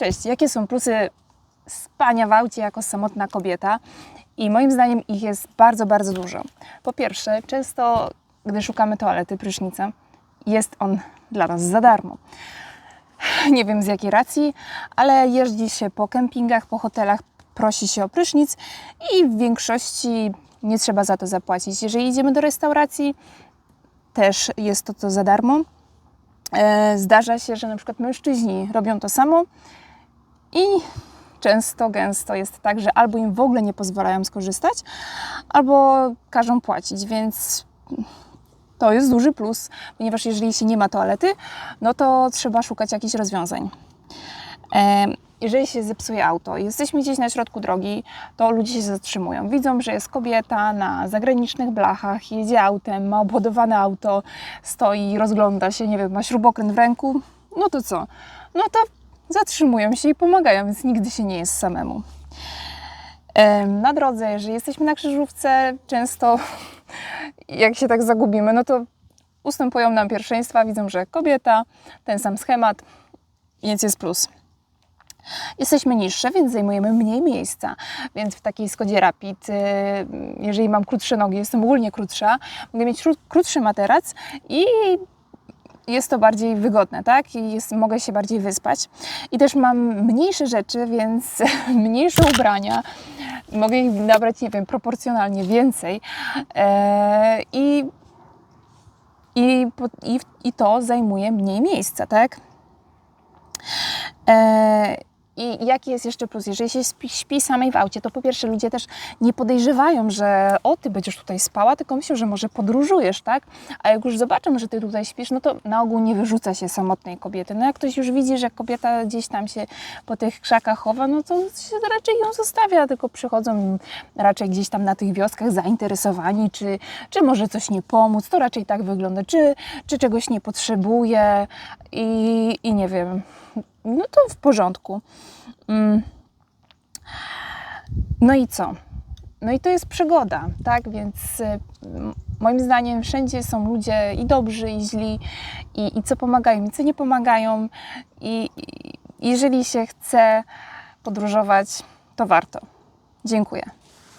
Cześć, jakie są plusy spania w aucie jako samotna kobieta? I moim zdaniem ich jest bardzo, bardzo dużo. Po pierwsze, często gdy szukamy toalety, prysznica, jest on dla nas za darmo. Nie wiem z jakiej racji, ale jeździ się po kempingach, po hotelach, prosi się o prysznic i w większości nie trzeba za to zapłacić. Jeżeli idziemy do restauracji, też jest to, to za darmo. E, Zdarza się, że na przykład mężczyźni robią to samo i często, gęsto jest tak, że albo im w ogóle nie pozwalają skorzystać, albo każą płacić, więc to jest duży plus, ponieważ jeżeli się nie ma toalety, no to trzeba szukać jakichś rozwiązań. Jeżeli się zepsuje auto, jesteśmy gdzieś na środku drogi, to ludzie się zatrzymują. Widzą, że jest kobieta na zagranicznych blachach, jedzie autem, ma obładowane auto, stoi, rozgląda się, nie wiem, ma śrubokręt w ręku. No to co? No to zatrzymują się i pomagają, więc nigdy się nie jest samemu. Em, Na drodze, jeżeli jesteśmy na krzyżówce, często jak się tak zagubimy, no to ustępują nam pierwszeństwa, widzą, że kobieta, ten sam schemat, więc jest plus. Jesteśmy niższe, więc zajmujemy mniej miejsca. Więc w takiej Skodzie Rapid, y, jeżeli mam krótsze nogi, jestem ogólnie krótsza, mogę mieć kró- krótszy materac i jest to bardziej wygodne, tak? I jest, mogę się bardziej wyspać. I też mam mniejsze rzeczy, więc mniejsze ubrania. Mogę ich nabrać, nie wiem, proporcjonalnie więcej. E, I, i, i, I to zajmuje mniej miejsca, tak? E, I jaki jest jeszcze plus? Jeżeli się śpi, śpi samej w aucie, to po pierwsze ludzie też nie podejrzewają, że o, ty będziesz tutaj spała, tylko myślą, że może podróżujesz, tak? A jak już zobaczą, że ty tutaj śpisz, no to na ogół nie wyrzuca się samotnej kobiety. No jak ktoś już widzi, że kobieta gdzieś tam się po tych krzakach chowa, no to się raczej ją zostawia, tylko przychodzą raczej gdzieś tam na tych wioskach zainteresowani, czy, czy może coś nie pomóc. To raczej tak wygląda, czy, czy czegoś nie potrzebuje i, i nie wiem. No to w porządku. Mm. No i co? No i to jest przygoda, tak? Więc y, moim zdaniem wszędzie są ludzie i dobrzy, i źli, i, i co pomagają, i co nie pomagają. I, I jeżeli się chce podróżować, to warto. Dziękuję.